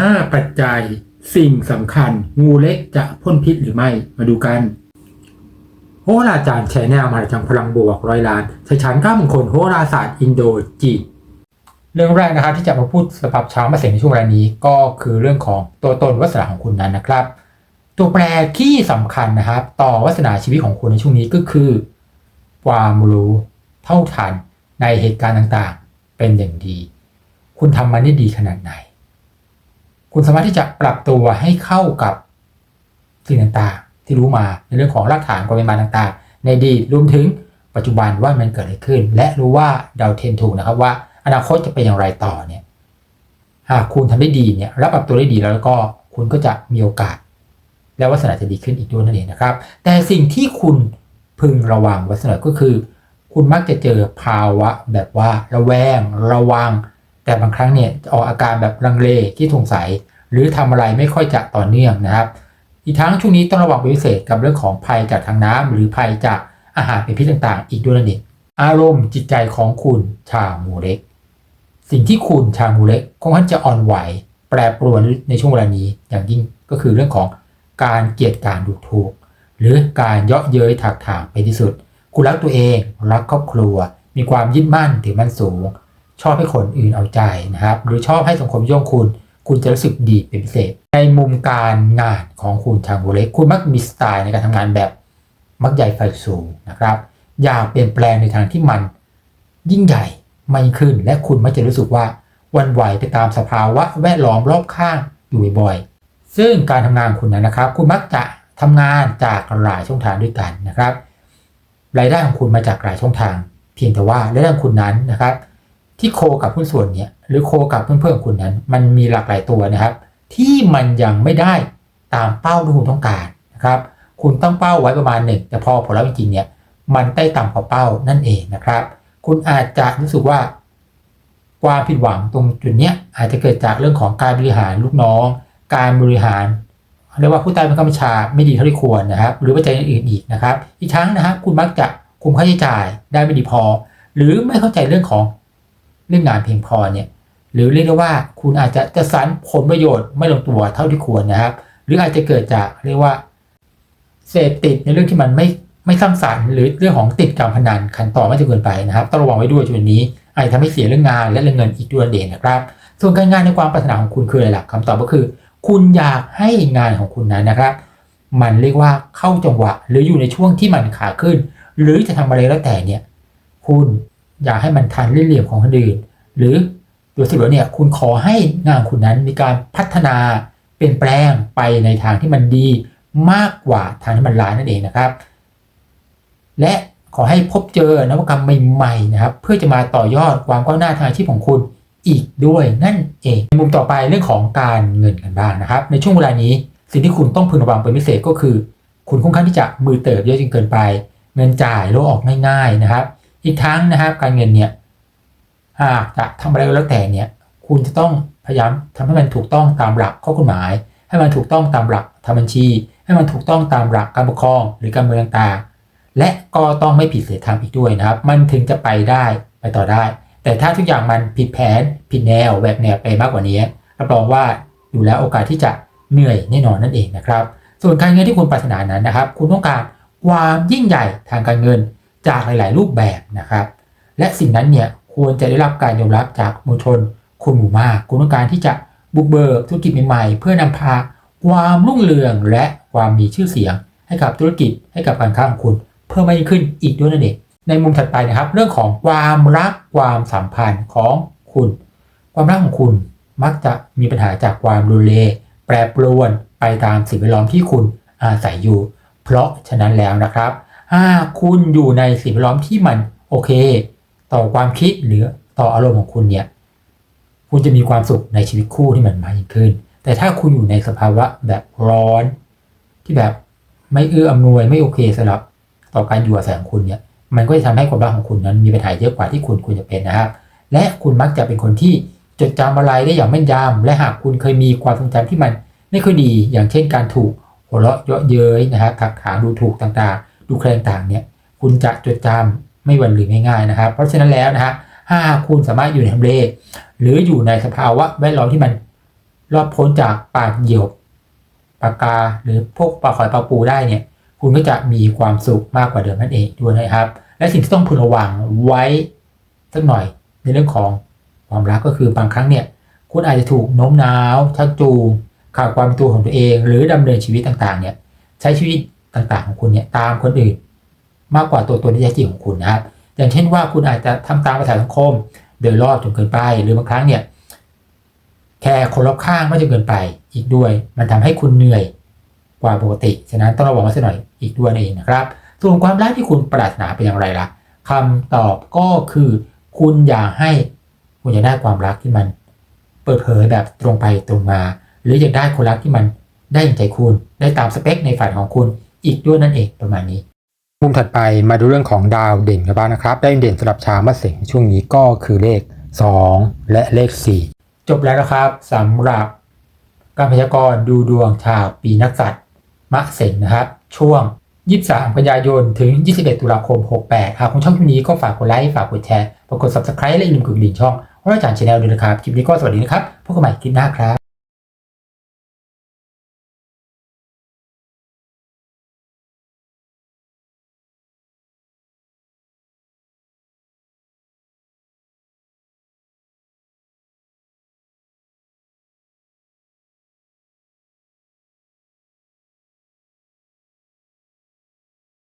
5 ปัจจัย สิ่งสำคัญ งูเล็กจะพ่นพิษหรือไม่มาดูกัน โหราจารย์แชร์แนวมาจังพลังบวกร้อยล้านชัยชันข้ามงคลโหราศาสตร์อินโดจีนเรื่องแรกนะครับที่จะมาพูดสำหรับชาวมาเสงในช่วงเวลานี้ก็คือเรื่องของตัวตนวัสนาของคุณนั้นนะครับ ตัวแปรที่สำคัญนะครับ ต่อวัสนาชีวิตของคุณในช่วงนี้ก็คือ ความรู้เท่าทันในเหตุการณ์ต่างๆ เป็นอย่างดี คุณทำมันได้ดีขนาดไหน คุณสามารถที่จะปรับตัวให้เข้ากับสิ่งต่างๆ ที่รู้มาในเรื่องของรากฐานความเป็นมาต่างๆ ในอดีตรวมถึงปัจจุบันว่ามันเกิดอะไรขึ้น และรู้ว่าเดาเทนถูกนะครับว่า อนาคตจะเป็นอย่างไรต่อเนี่ยหากคุณทำได้ดีเนี่ยรับปรับตัวได้ดีแล้วก็คุณก็จะมีโอกาส และวัสนาจะดีขึ้นอีกด้วยนั่นเองนะครับ แต่สิ่งที่คุณพึงระวังวัสนาก็คือ คุณมักจะเจอภาวะแบบว่าระแวง ระวัง แต่บางครั้งเนี่ยจะออกอาการแบบลังเลที่สงสัย หรือทำอะไรไม่ค่อยจะต่อเนื่องนะครับ อีกทั้งช่วงนี้ต้องระวังเป็นพิเศษกับเรื่องของภัยจากทางน้ำหรือภัยจากอาหารเป็นพิษต่างๆ อีกด้วยนั่นเองอารมณ์จิตใจของคุณชาวงูเล็ก สิ่งที่คุณชาวงูเล็กค่อนข้างจะอ่อนไหว แปรปรวนในช่วงเวลานี้อย่างยิ่งก็คือเรื่องของการเกลียดการดูถูก หรือการเยาะเย้ยถากถางไปที่สุด คุณรักตัวเองรักครอบครัว มีความยึดมั่นถือมั่นสูง ชอบให้คนอื่นเอาใจนะครับ หรือชอบให้สังคมย่องคุณ คุณจะรู้สึกดีเป็นพิเศษ ในมุมการงานของคุณชางโบเล็กคุณมักมีสไตล์ในการทำงานแบบมักใหญ่ไฟสูงนะครับ อยากเปลี่ยนแปลงในทางที่มันยิ่งใหญ่ไม่ขึ้น และคุณมักจะรู้สึกว่าวันไหวไปตามสภาวะแวดล้อมรอบข้างอยู่บ่อยๆซึ่งการทำงานคุณนั้นนะครับ คุณมักจะทำงานจากหลายช่องทางด้วยกันนะครับรายได้ของคุณมาจากหลายช่องทาง เพียงแต่ว่ารายได้ของคุณนั้นนะครับ ที่โคกับหุ้นส่วนเนี่ยหรือโคกับเพื่อนๆของคุณนั้น มันมีหลากหลายตัวนะครับ ที่มันยังไม่ได้ตามเป้าที่คุณต้องการนะครับ คุณตั้งเป้าไว้ประมาณหนึ่งแต่พอผลลัพธ์จริงเนี่ยมันได้ต่ำกว่าเป้านั่นเองนะครับ คุณอาจจะรู้สึกว่าความผิดหวังตรงจุดเนี้ยอาจจะเกิดจากเรื่องของการบริหารลูกน้อง การบริหารเรียกว่าผู้ใต้บังคับบัญชาไม่ดีเท่าที่ควรนะครับ หรือว่าใจอื่นอีกนะครับ อีกทั้งนะครับคุณมักจะคุมค่าใช้จ่ายได้ไม่ดีพอ หรือไม่เข้าใจเรื่องของ เรื่องงานเพียงพอเนี่ยหรือเรียกได้ว่าคุณอาจจะจะสรรผลประโยชน์ไม่ลงตัวเท่าที่ควรนะครับ หรืออาจจะเกิดจากเรียกว่าเสพติดในเรื่องที่มันไม่ไม่สร้างสรรค์หรือเรื่องของติดการพนันขันต่อไม่จะเกินไปนะครับต้องระวังไว้ด้วยจุดนี้อาจทำให้เสียเรื่องงานและเรื่องเงินอีกด้วยเด่นนะครับ ส่วนการงานในความปรารถนาของคุณคืออะไรล่ะคำตอบก็คือ คุณอยากให้งานของคุณนั้นนะครับ มันเรียกว่าเข้าจังหวะ หรืออยู่ในช่วงที่มันขาขึ้น หรือจะทำอะไรแล้วแต่เนี่ย คุณ อยากให้มันทันเรื่องเหลี่ยมของคนอื่น หรือโดยสรุปเนี่ยคุณขอให้งานคุณนั้นมีการพัฒนาเปลี่ยนแปลงไปในทางที่มันดีมากกว่าทางที่มันร้ายนั่นเองนะครับ และขอให้พบเจอนวัตกรรมใหม่ๆนะครับ เพื่อจะมาต่อยอดความก้าวหน้าทางอาชีพของคุณอีกด้วยนั่นเองในมุมต่อไปเรื่องของการเงินกันบ้างนะครับ ในช่วงเวลานี้สิ่งที่คุณต้องพึงระวังเป็นพิเศษก็คือ คุณค่อนข้างที่จะมือเติบเยอะจนเกินไป เงินจ่ายโลออกง่าย ๆนะครับ อีกทั้งนะครับการเงินเนี่ยหากจะทำอะไรก็แล้วแต่เนี่ยคุณจะต้องพยายามทำให้มันถูกต้องตามหลักข้อกฎหมาย ให้มันถูกต้องตามหลักทำบัญชี ให้มันถูกต้องตามหลักการปกครองหรือการเมืองต่างๆและก็ต้องไม่ผิดศีลธรรมอีกด้วยนะครับ มันถึงจะไปได้ไปต่อได้ แต่ถ้าทุกอย่างมันผิดแผนผิดแนวแหวกแนวไปมากกว่านี้รับรองว่าดูแล้วโอกาสที่จะเหนื่อยแน่นอนนั่นเองนะครับ ส่วนการเงินที่คุณปรารถนานั้นนะครับ คุณต้องการความยิ่งใหญ่ทางการเงิน จากหลาย ๆ รูปแบบนะครับ และสิ่งนั้นเนี่ยควรจะได้รับการยอมรับจากมวลชนคนหมู่มากคุณต้องการที่จะบุกเบิกธุรกิจใหม่ ๆ เพื่อนำพาความรุ่งเรืองและความมีชื่อเสียง ให้กับธุรกิจให้กับการค้าของคุณ เพิ่มมากยิ่งขึ้นอีกด้วยนั่นเองในมุมถัดไปนะครับ เรื่องของความรักความสัมพันธ์ของคุณ ความรักของคุณมักจะมีปัญหาจากความรุนแรงแปรปรวนไปตามสิ่งแวดล้อมที่คุณอาศัยอยู่ เพราะฉะนั้นแล้วนะครับ ถ้าคุณอยู่ในสิ่งแวดล้อมที่มันโอเค ต่อความคิดหรือต่ออารมณ์ของคุณเนี่ย คุณจะมีความสุขในชีวิตคู่ที่มันมากยิ่งขึ้น แต่ถ้าคุณอยู่ในสภาวะแบบร้อน ที่แบบไม่เอื้ออำนวยไม่โอเคสำหรับต่อการอยู่อาศัยของคุณเนี่ย มันก็จะทำให้ความรักของคุณนั้นมีปัญหาเยอะกว่าที่คุณควรจะเป็นนะครับ และคุณมักจะเป็นคนที่จดจำอะไรได้อย่างแม่นยำและหากคุณเคยมีความทรงจำที่มันไม่ค่อยดี อย่างเช่นการถูกหัวเราะเยาะเย้ยนะครับถักถางดูถูกต่างๆ ดูแคลงต่างเนี่ยคุณจะจดจำไม่วันลืมง่ายๆนะครับ เพราะฉะนั้นแล้วนะฮะถ้าคุณสามารถอยู่ในทำเลหรืออยู่ในสภาวะแวดล้อมที่มันรอดพ้นจากปากเหยี่ยวปากกาหรือพวกปลาหอยปลาปูได้เนี่ย คุณก็จะมีความสุขมากกว่าเดิมนั่นเองด้วยนะครับ และสิ่งที่ต้องพึงระวังไว้สักหน่อยในเรื่องของความรักก็คือบางครั้งเนี่ย คุณอาจจะถูกโน้มน้าวชักจูงขาดความเป็นตัวของตัวเอง หรือดำเนินชีวิตต่างๆ เนี่ย ใช้ชีวิต ต่างๆของคุณเนี่ยตามคนอื่น มากกว่าตัวตนที่แท้จริงของคุณนะครับอย่างเช่นว่าคุณอาจจะทำตามกระแสสังคมเดินรอบจนเกินไป หรือบางครั้งเนี่ยแค่คนรอบข้างไม่จนเกินไปอีกด้วย มันทำให้คุณเหนื่อยกว่าปกติ ฉะนั้นต้องระวังไว้สักหน่อยอีกด้วยนั่นเองนะครับ ส่วนความรักที่คุณปรารถนาเป็นอย่างไรล่ะคำตอบก็คือคุณอยากให้คุณอยากได้ความรักที่มัน เปิดเผยแบบตรงไปตรงมา หรืออยากได้คนรักที่มันได้อย่างใจคุณ ได้ตามสเปคในฝันของคุณ อีกด้วยนั่นเองประมาณนี้ มุมถัดไปมาดูเรื่องของดาวเด่นกันบ้างนะครับดาวเด่นสำหรับชาวมะเสงช่วงนี้ก็คือเลข 2 และเลข 4 จบแล้วนะครับสำหรับการพยากรณ์ดูดวงชาวปีนักษัตริย์มะเสงนะครับ ช่วง 23 กันยายนถึง 21 ตุลาคม 68 หากคุณชอบคลิปนี้ก็ฝากกดไลค์ฝากกดแชร์ฝากกด subscribe และอย่าลืมกดกระดิ่งช่องว่าอาจารย์ชาแนลด้วยนะครับ คลิปนี้ก็สวัสดีนะครับพบกันใหม่คลิปหน้าครับ